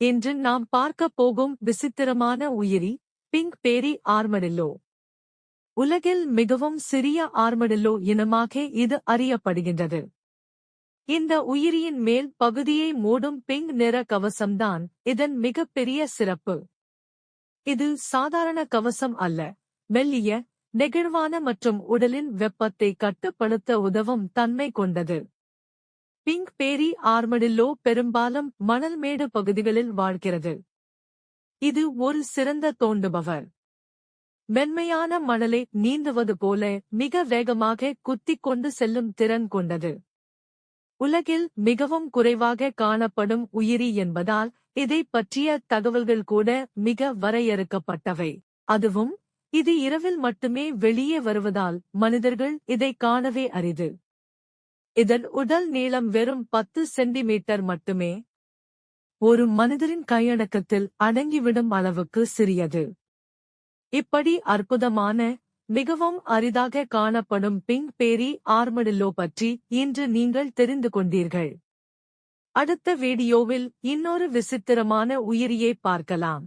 இன்று நாம் பார்க்க போகும் விசித்திரமான உயிரி பிங்க் பேரி ஆர்மடில்லோ. உலகில் மிகவும் சிறிய ஆர்மடில்லோ இனமாக இது அறியப்படுகின்றது. இந்த உயிரியின் மேல் பகுதியை மூடும் பிங்க் நிற கவசம்தான் இதன் மிகப்பெரிய சிறப்பு. இது சாதாரண கவசம் அல்ல மெல்லிய நெகிழ்வான மற்றும் உடலின் வெப்பத்தை கட்டுப்படுத்த உதவும் தன்மை கொண்டது. பிங்க் பேரி ஆர்மடில்லோ பெரும்பாலும் மணல்மேடு பகுதிகளில் வாழ்கிறது. இது ஒரு சிறந்த தோண்டுபவர். மென்மையான மணலை நீந்துவது போல மிக வேகமாக குத்திக் கொண்டு செல்லும் திறன் கொண்டது. உலகில் மிகவும் குறைவாக காணப்படும் உயிரி என்பதால் இதை பற்றிய தகவல்கள் கூட மிக வரையறுக்கப்பட்டவை. அதுவும் இது இரவில் மட்டுமே வெளியே வருவதால் மனிதர்கள் இதை காணவே அரிது. இதன் உடல் நீளம் வெறும் பத்து சென்டிமீட்டர் மட்டுமே. ஒரு மனிதரின் கையடக்கத்தில் அடங்கிவிடும் அளவுக்கு சிறியது. இப்படி அற்புதமான மிகவும் அரிதாக காணப்படும் பிங்க் பேரி ஆர்மடில்லோ பற்றி இன்று நீங்கள் தெரிந்து கொண்டீர்கள். அடுத்த வீடியோவில் இன்னொரு விசித்திரமான உயிரியை பார்க்கலாம்.